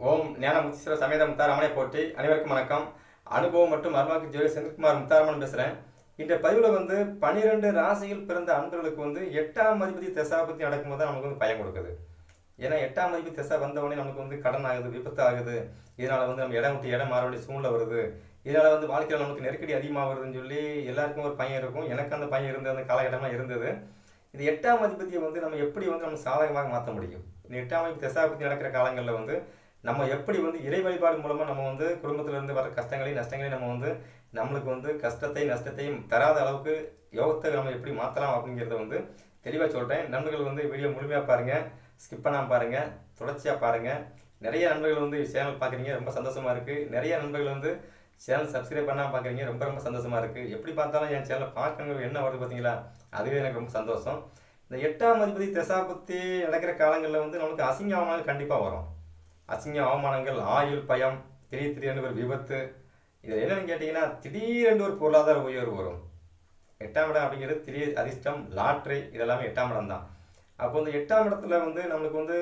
ஓம் ஞான முத்தீஸ்வர சமேத முத்தாரமனை போட்டி அனைவருக்கும் வணக்கம். அனுபவம் மற்றும் அருமாக்கு ஜோதி செந்தில்குமார் முத்தாரமன் பேசுகிறேன் இந்த பதிவில் வந்து பனிரெண்டு ராசியில் பிறந்த அன்பர்களுக்கு வந்து எட்டாம் அதிபதி தசாபதி நடக்கும்போது தான் நமக்கு வந்து பயம் கொடுக்குது. ஏன்னா எட்டாம் அதிபதி திசா வந்தவொடனே நமக்கு வந்து கடன் ஆகுது விபத்து ஆகுது. இதனால் வந்து நம்ம இடம் விட்டு இடம் மாற வேண்டிய சூழ்நிலை வருது. இதனால் வந்து வாழ்க்கையில் நமக்கு நெருக்கடி அதிகமாக வருதுன்னு சொல்லி எல்லாருக்கும் ஒரு பையன் இருக்கும். எனக்கு அந்த பையன் இருந்த அந்த காலகட்டமாக இருந்தது. இது எட்டாம் அதிபதியை வந்து நம்ம எப்படி வந்து நம்ம சாதகமாக மாற்ற முடியும்? இந்த எட்டாம் அதிபதி தசாபதி நடக்கிற காலங்களில் வந்து நம்ம எப்படி வந்து இறை வழிபாடு மூலமாக நம்ம வந்து குடும்பத்திலிருந்து வர கஷ்டங்களையும் நஷ்டங்களையும் நம்ம வந்து நம்மளுக்கு வந்து கஷ்டத்தையும் நஷ்டத்தையும் தராத அளவுக்கு யோகத்தை நம்ம எப்படி மாற்றலாம் அப்படிங்கிறத வந்து தெளிவாக சொல்கிறேன் நண்பர்கள் வந்து வீடியோ முழுமையாக பாருங்கள் ஸ்கிப் பண்ணாமல் பாருங்கள் தொடர்ச்சியாக பாருங்கள் நிறைய நண்பர்கள் வந்து சேனல் பார்க்குறீங்க. ரொம்ப சந்தோஷமாக இருக்குது நிறைய நண்பர்கள் வந்து சேனல் சப்ஸ்கிரைப் பண்ணாமல் பார்க்குறீங்க. ரொம்ப ரொம்ப சந்தோஷமாக இருக்குது எப்படி பார்த்தாலும் என் சேனலை பார்க்கணும் என்ன வருது பார்த்தீங்களா? அதுவே எனக்கு ரொம்ப சந்தோஷம். இந்த எட்டாம் அதிபதி தசாபத்தி நடக்கிற காலங்களில் வந்து நமக்கு அசிங்க கண்டிப்பாக வரும். அசிங்க அவமானங்கள் ஆயுள் பயம் திடீர் திடீரென்று ஒரு விபத்து. இதில் என்னென்னு கேட்டிங்கன்னா திடீரென்று ஒரு பொருளாதார உயர்வு வரும். எட்டாம் இடம் அப்படிங்கிறது திடீர் அதிர்ஷ்டம் லாட்ரி இதெல்லாமே எட்டாம் இடம் தான். அப்போ இந்த எட்டாம் இடத்துல வந்து நம்மளுக்கு வந்து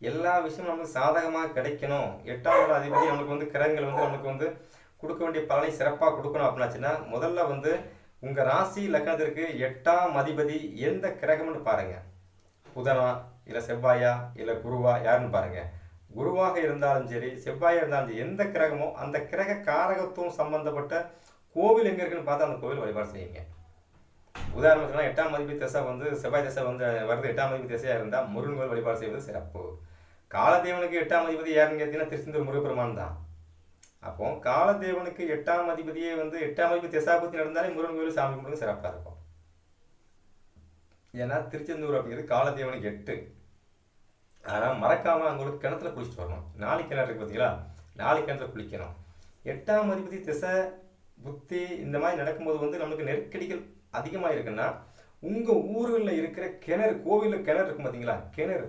எல்லா விஷயமும் நமக்கு சாதகமாக கிடைக்கணும். எட்டாம் இடம் அதிபதி நம்மளுக்கு வந்து கிரகங்கள் வந்து நம்மளுக்கு வந்து கொடுக்க வேண்டிய பலனை சிறப்பாக கொடுக்கணும் அப்படின்னாச்சுன்னா முதல்ல வந்து உங்கள் ராசி லக்னத்திற்கு எட்டாம் அதிபதி எந்த கிரகம்னு பாருங்கள் புதனா இல்லை செவ்வாயா இல்லை குருவா யாருன்னு பாருங்கள் குருவாக இருந்தாலும் சரி செவ்வாயாக இருந்தாலும் சரி எந்த கிரகமோ அந்த கிரக காரகத்துவம் சம்பந்தப்பட்ட கோவில் எங்கே இருக்குன்னு பார்த்து அந்த கோவில் வழிபாடு செய்யுங்க. உதாரணத்துக்குனா எட்டாம் மதிப்பு திசை வந்து செவ்வாய் திசை வந்து வருது எட்டாம் மதிப்பு திசையாக இருந்தால் முருகன் கோவில் வழிபாடு செய்வது சிறப்பு. காலதேவனுக்கு எட்டாம் அதிபதி யாருன்னு கேட்டீங்கன்னா திருச்செந்தூர் முருகப்பெருமான் தான். அப்போ காலதேவனுக்கு எட்டாம் அதிபதியே வந்து எட்டாம் அதிபதி திசாபத்தி நடந்தாலே முருகன் கோவில் சாமி கும்பிடுங்க சிறப்பாக இருக்கும். ஏன்னா திருச்செந்தூர் அப்படிங்கிறது காலதேவனுக்கு எட்டு. ஆனால் மறக்காமல் அவங்களுக்கு கிணத்துல குளிச்சுட்டு வரணும். நாலு கிணறு இருக்குது பார்த்தீங்களா நாலு கிணத்துல குளிக்கணும். எட்டாம் அதிபதி திசை புத்தி இந்த மாதிரி நடக்கும்போது வந்து நமக்கு நெருக்கடிகள் அதிகமாக இருக்குன்னா உங்கள் ஊர்களில் இருக்கிற கிணறு கோவிலில் கிணறு இருக்கும் பார்த்தீங்களா கிணறு.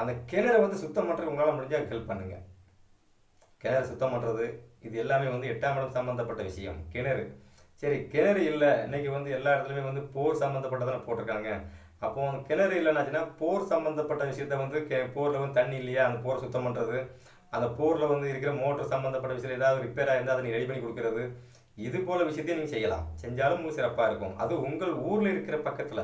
அந்த கிணறை வந்து சுத்தம் பண்ணுறது உங்களால் முடிஞ்சால் ஹெல்ப் பண்ணுங்க. கிணறு சுத்தம் பண்ணுறது இது எல்லாமே வந்து எட்டாம் இடம் சம்மந்தப்பட்ட விஷயம். கிணறு. சரி கிணறு இல்லை. இன்னைக்கு வந்து எல்லா இடத்துலையுமே வந்து போர் சம்மந்தப்பட்டதெல்லாம் போட்டிருக்காங்க. அப்போ அந்த கிணறு இல்லைன்னாச்சுன்னா போர் சம்மந்தப்பட்ட விஷயத்த வந்து கே போரில் வந்து தண்ணி இல்லையா? அந்த போரை சுத்தம் பண்ணுறது அந்த போரில் வந்து இருக்கிற மோட்டர் சம்மந்தப்பட்ட விஷயம் ஏதாவது ரிப்பேர் ஆயிருந்தால் அதை நீ ரெடி பண்ணி கொடுக்கறது. இது போல விஷயத்தையும் நீங்கள் செய்யலாம். செஞ்சாலும் உங்களுக்கு சிறப்பாக இருக்கும். அது உங்கள் ஊரில் இருக்கிற பக்கத்தில்.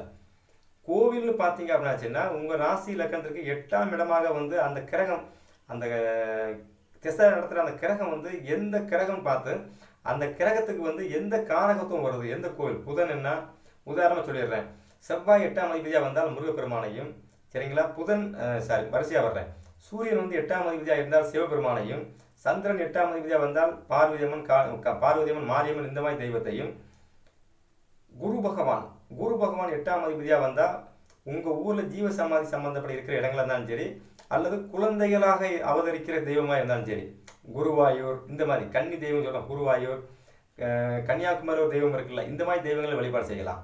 கோவில்னு பார்த்தீங்க அப்படின்னாச்சுன்னா உங்கள் ராசி இலக்கணத்திற்கு எட்டாம் இடமாக வந்து அந்த கிரகம் அந்த திசை நடத்துகிற அந்த கிரகம் வந்து எந்த கிரகம் பார்த்து அந்த கிரகத்துக்கு வந்து எந்த காரகத்துவம் வருது? எந்த கோவில்? புதன் என்ன? உதாரணமாக சொல்லிடுறேன். செவ்வாய் எட்டாம் அதிபதியாக வந்தால் முருகப்பெருமானையும் சரிங்களா? புதன் சாரி வரிசையாக வர்றேன். சூரியன் வந்து எட்டாம் அதிபதியாக இருந்தால் சிவபெருமானையும் சந்திரன் எட்டாம் அதிபதியாக வந்தால் பார்வதியம்மன் கா பார்வதியம்மன் மாரியம்மன் இந்த மாதிரி தெய்வத்தையும். குரு பகவான் குரு பகவான் எட்டாம் அதிபதியாக வந்தால் உங்கள் ஊரில் ஜீவ சமாதி சம்மந்தப்பட்ட இருக்கிற இடங்களாக இருந்தாலும் சரி அல்லது குழந்தைகளாக அவதரிக்கிற தெய்வமாக இருந்தாலும் சரி குருவாயூர் இந்த மாதிரி கன்னி தெய்வம் சொல்லலாம் குருவாயூர் கன்னியாகுமரி ஒரு தெய்வம் இருக்குல்ல இந்த மாதிரி தெய்வங்களை வழிபாடு செய்யலாம்.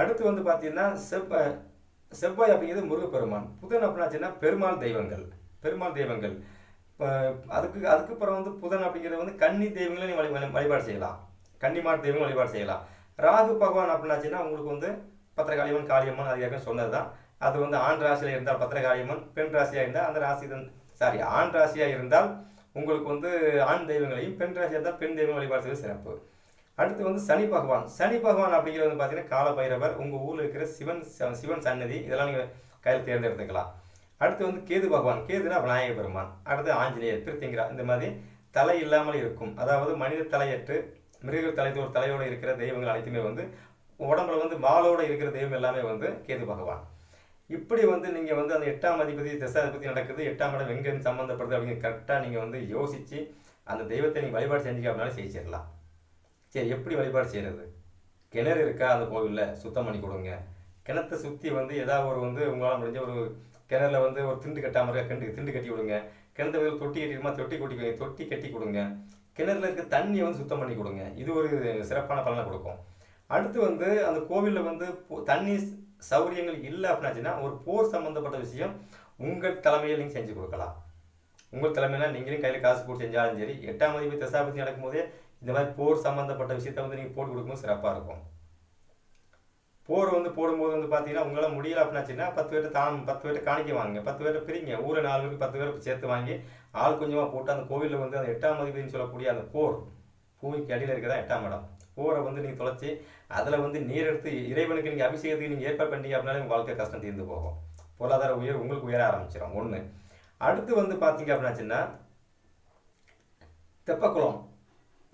அடுத்து வந்து பார்த்தீங்கன்னா செவ்வாய் செவ்வாய் அப்படிங்கிறது முருகப்பெருமான். புதன் அப்படின்னாச்சுன்னா பெருமாள் தெய்வங்கள் பெருமாள் தெய்வங்கள். இப்போ அதுக்கு அதுக்கப்புறம் வந்து புதன் அப்படிங்கிறது வந்து கன்னி தெய்வங்களை நீ வழி வழிபாடு செய்யலாம். கன்னிமார் தெய்வங்கள் வழிபாடு செய்யலாம். ராகு பகவான் அப்படின்னாச்சுன்னா உங்களுக்கு வந்து பத்திரகாளியம்மன் காளியம்மன் அது ஏற்கனவே சொன்னது தான் அது வந்து ஆண் ராசியில் இருந்தால் பத்திரகாளியம்மன் பெண் ராசியாக இருந்தால் அந்த ராசி சாரி ஆண் ராசியாக இருந்தால் உங்களுக்கு வந்து ஆண் தெய்வங்களையும் பெண் ராசியாக இருந்தால் பெண் தெய்வம் வழிபாடு செய்வது சிறப்பு. அடுத்து வந்து சனி பகவான். சனி பகவான் அப்படிங்கிறது வந்து பார்த்தீங்கன்னா கால பைரவர் உங்கள் ஊரில் இருக்கிற சிவன் சிவன் சன்னதி இதெல்லாம் நீங்கள் கையில் தேர்ந்தெடுத்துக்கலாம். அடுத்து வந்து கேது பகவான். கேதுனா விநாயக பெருமான். அடுத்து ஆஞ்சநேயர் திருத்திங்கிறா இந்த மாதிரி தலை இல்லாமல் இருக்கும். அதாவது மனித தலையற்று மிருக தலை ஒரு தலையோடு இருக்கிற தெய்வங்கள் அனைத்துமே வந்து உடம்புல வந்து வாளோடு இருக்கிற தெய்வம் எல்லாமே வந்து கேது பகவான். இப்படி வந்து நீங்கள் வந்து அந்த எட்டாம் அதிபதி தசாதிபதி நடக்குது எட்டாம் இடம் எங்கேருந்து சம்மந்தப்படுது அப்படிங்கிற கரெக்டாக நீங்கள் வந்து யோசித்து அந்த தெய்வத்தை நீங்கள் வழிபாடு செஞ்சீங்க அப்படின்னாலும் செய்யிச்சிடலாம் சரி எப்படி வழிபாடு செய்கிறது கிணறு இருக்கா? அந்த கோவிலில் சுத்தம் பண்ணி கொடுங்க. கிணத்தை சுற்றி வந்து ஏதாவது ஒரு வந்து உங்களால் முடிஞ்ச ஒரு கிணறுல வந்து ஒரு திண்டு கட்டாமல் இருக்க கிண்டு திண்டு கட்டி விடுங்க. கிணத்து வந்து தொட்டி கட்டிடுமா தொட்டி கொட்டி தொட்டி கட்டி கொடுங்க. கிணறுல இருக்க தண்ணியை வந்து சுத்தம் பண்ணி கொடுங்க. இது ஒரு சிறப்பான பலனை கொடுக்கும். அடுத்து வந்து அந்த கோவிலில் வந்து தண்ணி சௌகரியங்கள் இல்லை அப்படின்னாச்சுன்னா ஒரு போர் சம்மந்தப்பட்ட விஷயம் உங்கள் தலைமையில் நீங்கள் செஞ்சு கொடுக்கலாம். உங்கள் தலைமையில் நீங்களும் கையில் காசு போட்டு செஞ்சாலும் சரி எட்டாம் மதிப்பு தசாபதி நடக்கும்போதே இந்த மாதிரி போர் சம்மந்தப்பட்ட விஷயத்த வந்து நீங்கள் போட்டு கொடுக்கும்போது சிறப்பாக இருக்கும். போர் வந்து போடும்போது வந்து பார்த்தீங்கன்னா உங்களால் முடியல அப்படின்னாச்சுன்னா பத்து பேர்ட்டு தான் பத்து பேர்ட்டு காணிக்க வாங்க பத்து பேர்ட்டு பிரிங்க. ஊரில் நாலு பேருக்கு பத்து பேருக்கு சேர்த்து வாங்கி ஆள் கொஞ்சமாக போட்டு அந்த கோவிலில் வந்து அந்த எட்டாம் அதிபதினு சொல்லக்கூடிய அந்த போர் பூமிக்கு அடியில் இருக்கிறதா எட்டாம் இடம். போரை வந்து நீங்கள் தொலைச்சி அதில் வந்து நீர் எடுத்து இறைவனுக்கு நீங்கள் அபிஷேகத்துக்கு நீங்கள் ஏற்பாடு பண்ணீங்க அப்படின்னாலே உங்கள் வாழ்க்கை கஷ்டம் தீர்ந்து போகும். பொருளாதார உயர் உங்களுக்கு உயர ஆரம்பிச்சிடும் ஒன்று அடுத்து வந்து பார்த்தீங்க அப்படின்னாச்சுன்னா தெப்பக்குளம்.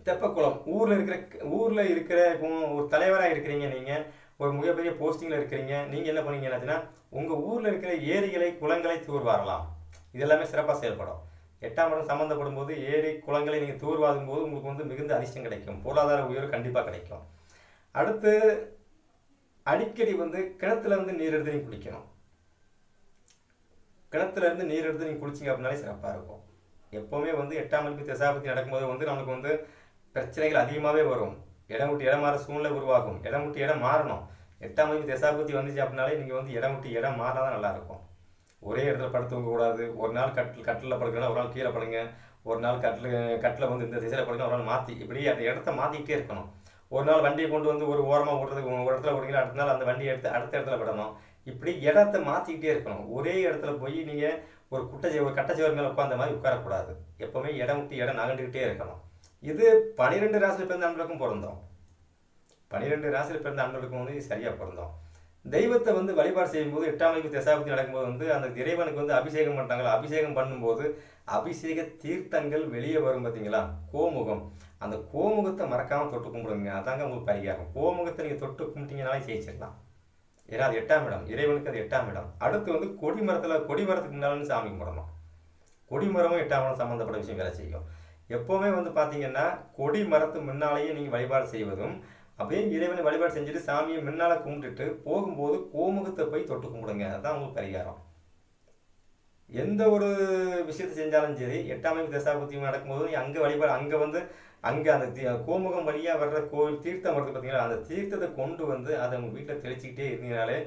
தெப்பக்குளம். ஊரில் இருக்கிற ஊரில் இருக்கிற இப்போ ஒரு தலைவராக இருக்கிறீங்க நீங்கள் ஒரு மிகப்பெரிய போஸ்டிங்கில் இருக்கிறீங்க நீங்கள் என்ன பண்ணீங்க பண்ணீங்கன்னாச்சுன்னா உங்கள் ஊரில் இருக்கிற ஏரிகளை குளங்களை தூர்வாரலாம். இது எல்லாமே சிறப்பாக செயல்படும். எட்டாம் இடம் சம்மந்தப்படும் போது ஏரி குளங்களை நீங்கள் தூர்வாரும் போது உங்களுக்கு வந்து மிகுந்த அதிர்ஷ்டம் கிடைக்கும். பொருளாதார உயர்வு கண்டிப்பாக கிடைக்கும். அடுத்து அடிக்கடி வந்து கிணத்துல இருந்து நீர் எடுத்து நீங்கள் குளிக்கணும். கிணத்துல இருந்து நீர் எடுத்து நீங்கள் குளிச்சிங்க அப்படின்னாலே சிறப்பாக இருக்கும். எப்போவுமே வந்து எட்டாம் மணிக்கு தசாபத்தி நடக்கும்போது வந்து நமக்கு வந்து பிரச்சனைகள் அதிகமாகவே வரும். இடம் விட்டு இடம் மாற சூழ்நிலை உருவாகும். இடம் விட்டு இடம் மாறணும். எட்டாம் மணிக்கு தசாபத்தி வந்துச்சு அப்படின்னாலே நீங்கள் வந்து இடம் விட்டு இடம் மாறினா தான் நல்லாயிருக்கும் ஒரே இடத்துல படுத்துவங்க கூடாது ஒரு நாள் கட்டில் கட்டில் படுக்கணும் ஒரு நாள் கீழே படுங்க. ஒரு நாள் கட்டில் கட்டில் வந்து இந்த திசையில் படுங்க ஒரு நாள் மாற்றி இப்படி அந்த இடத்த மாற்றிக்கிட்டே இருக்கணும். ஒரு நாள் வண்டியை கொண்டு வந்து ஒரு ஓரமாக ஓட்டுறதுக்கு ஒரு இடத்துல ஓடுறீங்களா அடுத்த நாள் அந்த வண்டியை எடுத்து அடுத்த இடத்துல விடணும். இப்படி இடத்த மாற்றிக்கிட்டே இருக்கணும். ஒரே இடத்துல போய் நீங்கள் ஒரு குட்டை ஒரு கட்டச்சுவர் மேலே உட்காந்த மாதிரி உட்காரக்கூடாது. எப்போவுமே இடம் விட்டு இடம் நகண்டுக்கிட்டே இருக்கணும். இது பனிரெண்டு ராசியில் பிறந்த அன்பர்களுக்கும் பிறந்தோம் பனிரெண்டு ராசியில் பிறந்த அன்பர்களுக்கும் வந்து சரியாக பிறந்தோம் தெய்வத்தை வந்து வழிபாடு செய்யும்போது எட்டாம் மணிக்கு தசாபதி நடக்கும்போது வந்து அந்த இறைவனுக்கு வந்து அபிஷேகம் பண்ணுறாங்களா அபிஷேகம் பண்ணும்போது அபிஷேக தீர்த்தங்கள் வெளியே வரும் பார்த்தீங்களா கோமுகம். அந்த கோமுகத்தை மறக்காமல் தொட்டு கும்பிடுங்க. அதாங்க உங்களுக்கு பரிகாரம். கோமுகத்தை நீங்கள் தொட்டு கும்பிட்டீங்கனாலே ஜெயிச்சிடலாம். ஏன்னா அது எட்டாம் இடம். இறைவனுக்கு அது எட்டாம் இடம். அடுத்து வந்து கொடி மரத்தில் கொடி மரத்துக்கு முன்னாலும் சாமி கும்பிடணும். கொடிமரமும் எட்டாம் இடம் சம்மந்தப்பட்ட விஷயம் வேலை செய்யும். எப்போவுமே வந்து பார்த்தீங்கன்னா கொடி மரத்து முன்னாலேயே நீங்கள் வழிபாடு செய்வதும் அப்படியே இறைவனை வழிபாடு செஞ்சுட்டு சாமியை முன்னால் கும்பிட்டுட்டு போகும்போது கோமுகத்தை போய் தொட்டு கும்பிடுங்க. அதுதான் உங்களுக்கு பரிகாரம். எந்த ஒரு விஷயத்தை செஞ்சாலும் சரி எட்டாம் மணி நடக்கும்போது அங்கே வழிபாடு அங்கே வந்து அங்கே அந்த கோமுகம் வழியாக வர்ற கோவில் தீர்த்தம் வருது பார்த்தீங்களா அந்த தீர்த்தத்தை கொண்டு வந்து அதை உங்கள் வீட்டில் தெளிச்சிக்கிட்டே இருந்தீங்கனாலே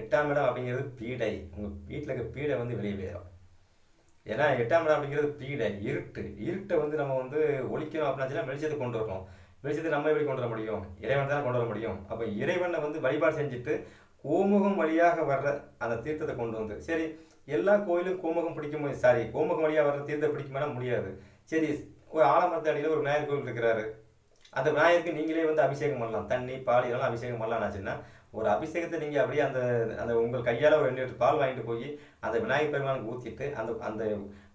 எட்டாம் இடம் அப்படிங்கிறது பீடை. உங்கள் வீட்டில் இருக்க பீடை வந்து வெளியே போயிடும் ஏன்னா எட்டாம் இடம் அப்படிங்கிறது பீடை இருட்டு. இருட்டை வந்து நம்ம வந்து ஒழிக்கணும் அப்படின்னாச்சுன்னா வெளிச்சத்தை கொண்டு வரணும். வெளிச்சத்தை நம்ம எப்படி கொண்டு வர முடியும்? இறைவன் தான் கொண்டு வர முடியும்? அப்போ இறைவனை வந்து வழிபாடு செஞ்சுட்டு கோமுகம் வழியாக வர்ற அந்த தீர்த்தத்தை கொண்டு வந்து சரி எல்லா கோயிலும் கோமுகம் பிடிக்க முடியும் சாரி கோமுகம் வழியாக வர்ற தீர்த்தம் பிடிக்குமானா முடியாது. சரி ஒரு ஆலமரத்து அடியில் ஒரு விநாயகர் கோவில் இருக்கிறாரு. அந்த விநாயகருக்கு நீங்களே வந்து அபிஷேகம் பண்ணலாம். தண்ணி பால் இதெல்லாம் அபிஷேகம் பண்ணலாம்னாச்சுன்னா ஒரு அபிஷேகத்தை நீங்கள் அப்படியே அந்த அந்த உங்கள் கையால் ஒரு ரெண்டு லிட்டர் பால் வாங்கிட்டு போய் அந்த விநாயகர் பெருமானுக்கு ஊற்றிட்டு அந்த அந்த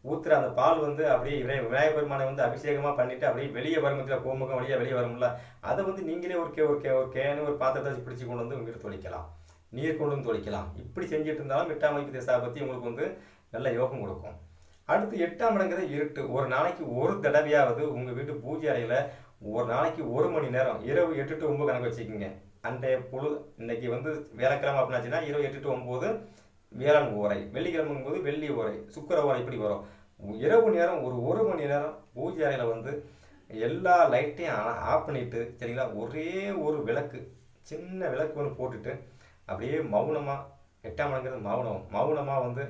ஊற்றுற அந்த பால் வந்து அப்படியே விநாயக விநாயகர் பெருமானை வந்து அபிஷேகமாக பண்ணிட்டு அப்படியே வெளியே வரும்போது கோமுகம் வழியாக வெளியே வரும்ல அதை வந்து நீங்களே ஒரு கே ஒரு கே ஒரு கேனு ஒரு பாத்திரத்தை வச்சு பிடிச்சி கொண்டு வந்து உங்களுக்கு தொழிக்கலாம் நீர் கொண்டு வந்து தொழிக்கலாம் இப்படி செஞ்சுட்டு இருந்தாலும் எட்டாம் மணிக்கு தேசா பற்றி உங்களுக்கு வந்து நல்ல யோகம் கொடுக்கும். அடுத்து எட்டாம் இடங்கிறது இருட்டு. ஒரு நாளைக்கு ஒரு தடவையாவது உங்கள் வீட்டு பூஜை அறையில் ஒரு நாளைக்கு ஒரு மணி நேரம் இரவு எட்டு டு ஒம்பது கணக்கு வச்சுக்கோங்க. அன்றைய புழு இன்னைக்கு வந்து வேலைக்கிழமை அப்படின்னாச்சுன்னா இரவு எட்டு டு ஒம்பது வேளாண் ஓரை வெள்ளிக்கிழமைங்கும் போது வெள்ளி ஓரை சுக்கர ஓரை இப்படி வரும். இரவு நேரம் ஒரு ஒரு மணி நேரம் பூஜை அறையில் வந்து எல்லா லைட்டையும் ஆஃப் பண்ணிட்டு சரிங்களா? ஒரே ஒரு விளக்கு சின்ன விளக்கு ஒன்று போட்டுட்டு அப்படியே மௌனமாக எட்டாம் மணிங்கிறது மௌனம். மௌனமாக வந்து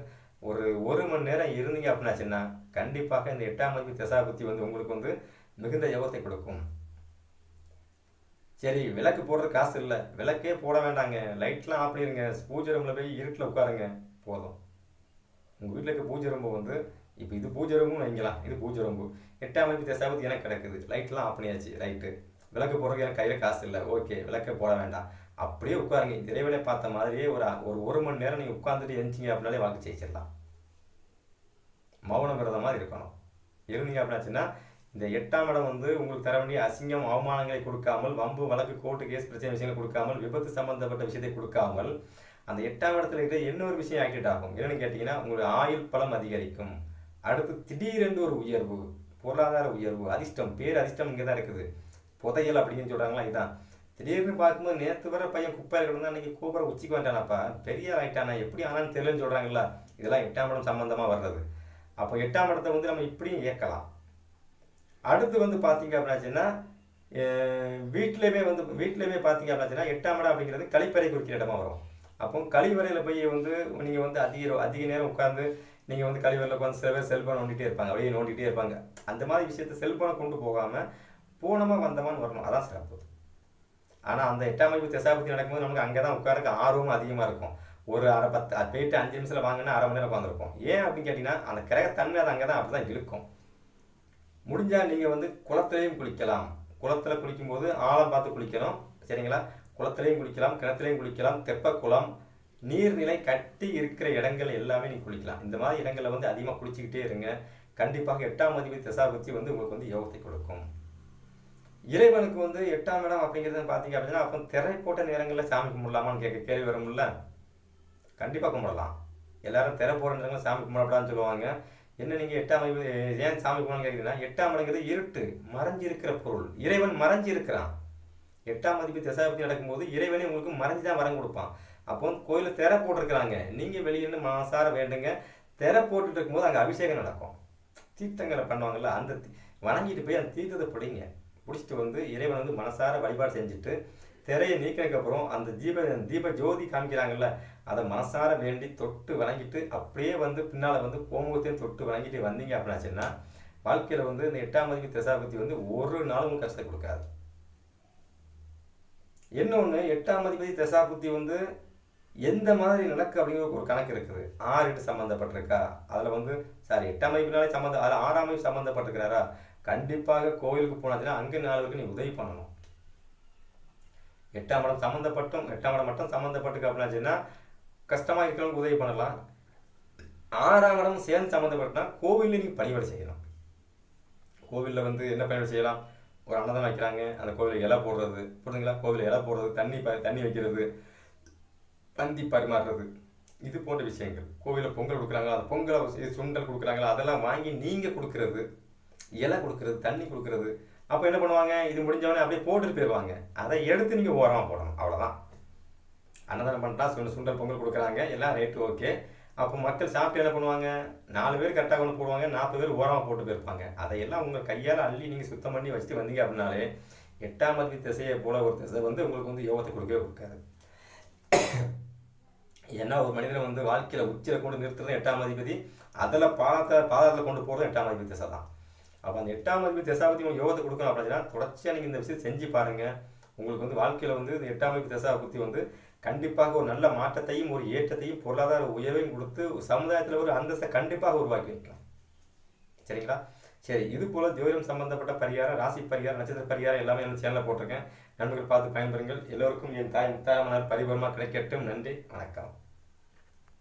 ஒரு ஒரு மணி நேரம் இருந்தீங்க அப்படின்னாச்சுன்னா கண்டிப்பாக இந்த எட்டாம் மணிக்கு திசாபுத்தி வந்து உங்களுக்கு வந்து மிகுந்த யோகத்தை கொடுக்கும். சரி விளக்கு போடுறது காசு இல்லை. விளக்கே போட வேண்டாங்க. லைட்லாம் ஆஃப் பண்ணிடுங்க பூஜை ரூமில் போய் இருட்டில் உட்காருங்க. போதும். உங்கள் வீட்டில் இருக்க பூஜை ரூம்பு வந்து இப்போ இது பூஜை ரூமும் வைங்கலாம் இது பூஜை ரூம்பு எட்டாம் மணிக்கு தசாபத்து எனக்கு கிடக்குது. லைட்லாம் ஆஃப் பண்ணியாச்சு. ரைட்டு. விளக்கு போடுறதுக்கு எனக்கு கையில் காசு இல்லை. ஓகே. விளக்கே போட வேண்டாம். அப்படியே உட்காருங்க. இறைவனை பார்த்த மாதிரியே ஒரு ஒரு ஒரு மணி நேரம் நீங்கள் உட்காந்துட்டு எழுந்திங்க அப்படின்னாலே வாக்கு ஜெயிச்சிடலாம். மௌனம் விரதம் மாதிரி இருக்கணும். இருந்தீங்க அப்படின்னாச்சுன்னா இந்த எட்டாம் இடம் வந்து உங்களுக்கு தர வேண்டிய அசிங்கம் அவமானங்களை கொடுக்காமல் வம்பு வழக்கு கோர்ட்டு கேஸ் பிரச்சனை விஷயங்களை கொடுக்காமல் விபத்து சம்பந்தப்பட்ட விஷயத்தை கொடுக்காமல் அந்த எட்டாம் இடத்துல இருக்கிற இன்னொரு விஷயம் ஆக்டிவேட் ஆகும். என்னன்னு கேட்டிங்கன்னா உங்களுடைய ஆயுள் பலம் அதிகரிக்கும். அடுத்து திடீரென்று ஒரு உயர்வு பொருளாதார உயர்வு அதிர்ஷ்டம் பேர் அதிர்ஷ்டம் இங்கே தான் இருக்குது. புதையல் அப்படின்னு சொல்கிறாங்களா இதுதான் திடீர்னு பார்க்கும்போது நேற்று வர பையன் குப்பையில் கிடந்தா இன்னைக்கு கூப்பிட உச்சிக்கு வந்துட்டானாப்பா. பெரிய ஆகிட்டானா எப்படி ஆனான்னு தெரியலன்னு சொல்கிறாங்களா இதெல்லாம் எட்டாம் இடம் சம்மந்தமாக வர்றது. அப்போ எட்டாம் இடத்தை வந்து நம்ம இப்படியும் இயக்கலாம் அடுத்து வந்து பார்த்தீங்க அப்படின்னாச்சுன்னா வீட்டிலேயுமே வந்து வீட்டிலேயுமே பார்த்தீங்க அப்படின்னாச்சுன்னா எட்டாம் இடம் அப்படிங்கிறது கழிப்பறை குறிக்கிற இடமா வரும். அப்போ கழிவறையில் போய் வந்து நீங்கள் வந்து அதிக அதிக நேரம் உட்காந்து நீங்கள் வந்து கழிவறையில் உட்காந்து சில பேர் செல்ஃபோன் நோண்டிகிட்டே இருப்பாங்க. அப்படியே நோண்டிகிட்டே இருப்பாங்க. அந்த மாதிரி விஷயத்த செல்ஃபோனை கொண்டு போகாமல் போனமா வந்தமான்னு வரணும். அதான் சிறப்பு ஆனால் அந்த எட்டாம் வகுப்பு தசாபத்தி நடக்கும்போது நமக்கு அங்கே தான் உட்காரக்கு ஆர்வம் அதிகமாக இருக்கும். ஒரு அரை பத்து போயிட்டு அஞ்சு நிமிஷத்தில் வாங்கினா அரை மணி நேரம் உட்காந்துருப்போம் ஏன் அப்படின்னு கேட்டிங்கன்னா அந்த கிரக தன்மை அது அங்கே தான் அப்படி தான் இருக்கும் முடிஞ்சால் நீங்கள் வந்து குளத்துலேயும் குளிக்கலாம். குளத்தில் குளிக்கும்போது ஆழம் பார்த்து குளிக்கணும். சரிங்களா? குளத்துலேயும் குளிக்கலாம் கிணத்துலையும் குளிக்கலாம் தெப்ப குளம் நீர்நிலை கட்டி இருக்கிற இடங்கள் எல்லாமே நீங்கள் குளிக்கலாம். இந்த மாதிரி இடங்களில் வந்து அதிகமாக குளிச்சுக்கிட்டே இருங்க. கண்டிப்பாக எட்டாம் அதிபதி தசாபுத்தி வந்து உங்களுக்கு வந்து யோகத்தை கொடுக்கும். இறைவனுக்கு வந்து எட்டாம் இடம் அப்படிங்கிறது பார்த்தீங்க அப்படின்னா அப்போ திரை போட்ட நேரங்களில் சாமி கும்பிடலாமான்னு கேட்க கேள்வி வரும்ல? கண்டிப்பாக கும்பிடலாம். எல்லாரும் திரை போடுற நேரங்களில் சாமி கும்பிடப்படான்னு சொல்லுவாங்க. என்ன நீங்கள் எட்டாம் ஏன் சாமி கும்பிடணும்னு கேட்குறீங்கன்னா எட்டாம் இடங்கிறது இருட்டு மறைஞ்சு இருக்கிற பொருள். இறைவன் மறைஞ்சிருக்கிறான். எட்டாம் மதிப்பு தசாபதி நடக்கும்போது இறைவனே உங்களுக்கு மறைஞ்சு தான் வரம் கொடுப்பான். அப்போ வந்து கோயிலில் திரை போட்டிருக்கிறாங்க. நீங்கள் வெளியிருந்து மனசார வேண்டுங்க. திரை போட்டுட்டு இருக்கும்போது அங்கே அபிஷேகம் நடக்கும். தீர்த்தங்களை பண்ணுவாங்கல்ல அந்த தீ- வணங்கிட்டு போய் அந்த தீர்த்தத்தை பிடிங்க. பிடிச்சிட்டு வந்து இறைவன் வந்து மனசார வழிபாடு செஞ்சுட்டு திரையை நீக்கினதுக்கப்புறம் அந்த தீப தீப ஜோதி காமிக்கிறாங்கல்ல அதை மனசார வேண்டி தொட்டு வணங்கிட்டு அப்படியே வந்து பின்னால் வந்து கோமுகத்தையும் தொட்டு வணங்கிட்டு வந்தீங்க அப்படின்னாச்சுன்னா வாழ்க்கையில் வந்து இந்த எட்டாம் அதிபதி தசாபதி வந்து ஒரு நாளும் கஷ்டம் கஷ்டத்தை கொடுக்காது. இன்னொன்று எட்டாம் அதிபதி தசாபுத்தி வந்து எந்த மாதிரி நடக்கு அப்படிங்கிற ஒரு கணக்கு இருக்குது. ஆறு எட்டு சம்மந்தப்பட்டிருக்கா அதில் வந்து சாரி எட்டாம் அமைப்பினாலே சம்மந்த அதில் ஆறாம் அமைப்பு சம்மந்தப்பட்டிருக்கிறாரா கண்டிப்பாக கோயிலுக்கு போனாச்சுன்னா அங்கே நாலு நீ உதவி பண்ணணும். எட்டாம் இடம் சம்மந்தப்பட்டும் எட்டாம் இடம் மட்டும் சம்மந்தப்பட்டிருக்கு அப்படின்னாச்சுன்னா கஷ்டமாக இருக்கிறவங்களுக்கு உதவி பண்ணலாம். ஆறாம் இடம் சேர்ந்து சம்மந்தப்பட்டா கோவிலில் நீங்கள் பணிவிடை செய்யலாம். கோவிலில் வந்து என்ன பணிவிடை செய்யலாம்? ஒரு அன்னதானம் வைக்கிறாங்க அந்த கோவிலில் இலை போடுறது. புரிஞ்சுங்களா? கோவிலில் இலை போடுறது தண்ணி ப தண்ணி வைக்கிறது பந்தி பரிமாறுறது. இது போன்ற விஷயங்கள். கோவிலில் பொங்கல் கொடுக்குறாங்களா? அந்த பொங்கலை சுண்டல் கொடுக்குறாங்களா? அதெல்லாம் வாங்கி நீங்கள் கொடுக்குறது இலை கொடுக்குறது தண்ணி கொடுக்குறது அப்போ என்ன பண்ணுவாங்க? இது முடிஞ்சவொடனே அப்படியே போட்டுட்டு போயிடுவாங்க. அதை எடுத்து நீங்கள் ஓரமாக போடணும். அவ்வளோதான் அன்னதானம் பண்ணிட்டா சுண்டல் சுண்டல் பொங்கல் கொடுக்குறாங்க. எல்லாம் ரேட்டு ஓகே அப்போ மக்கள் சாப்பிட்டு என்ன பண்ணுவாங்க? நாலு பேர் கரெக்டாக கொண்டு போடுவாங்க. நாற்பது பேர் ஓரமாக போட்டு போயிருப்பாங்க. அதையெல்லாம் உங்கள் கையால் அள்ளி நீங்கள் சுத்தம் பண்ணி வச்சுட்டு வந்தீங்க அப்படின்னாலே எட்டாம் அதிபதி திசையை போல ஒரு திசை வந்து உங்களுக்கு வந்து யோகத்தை கொடுக்கவே கொடுக்காது. ஏன்னா ஒரு மனிதனை வந்து வாழ்க்கையில் உச்சியில் கொண்டு நிறுத்துறது எட்டாம் அதிபதி. அதில் பாதத்தை பாதத்தில் கொண்டு போகிறது எட்டாம் அதிபதி திசை தான். அப்போ அந்த எட்டாம் அதிபதி தசாபதி உங்களுக்கு யோகத்தை கொடுக்கணும் அப்படின்னா தொடர்ச்சியாக நீங்கள் இந்த விஷயம் செஞ்சு பாருங்கள் உங்களுக்கு வந்து வாழ்க்கையில் வந்து இந்த எட்டாம் அதிபதி தசாபுத்தி வந்து கண்டிப்பாக ஒரு நல்ல மாற்றத்தையும் ஒரு ஏற்றத்தையும் பொருளாதார உயர்வையும் கொடுத்து சமுதாயத்தில் ஒரு அந்தஸ்தை கண்டிப்பாக உருவாக்கி வைக்கலாம். சரிங்களா? சரி இது போல ஜோதிடம் சம்பந்தப்பட்ட பரிகாரம் ராசி பரிகாரம் நட்சத்திர பரிகாரம் எல்லாமே நம்ம சேனலில் போட்டிருக்கேன். நண்பர்கள் பார்த்து பயன்பெறுங்கள். எல்லோருக்கும் என் தாய் முத்தாரமனார் பரிபூர்ணமாக கிடைக்கட்டும். நன்றி வணக்கம்.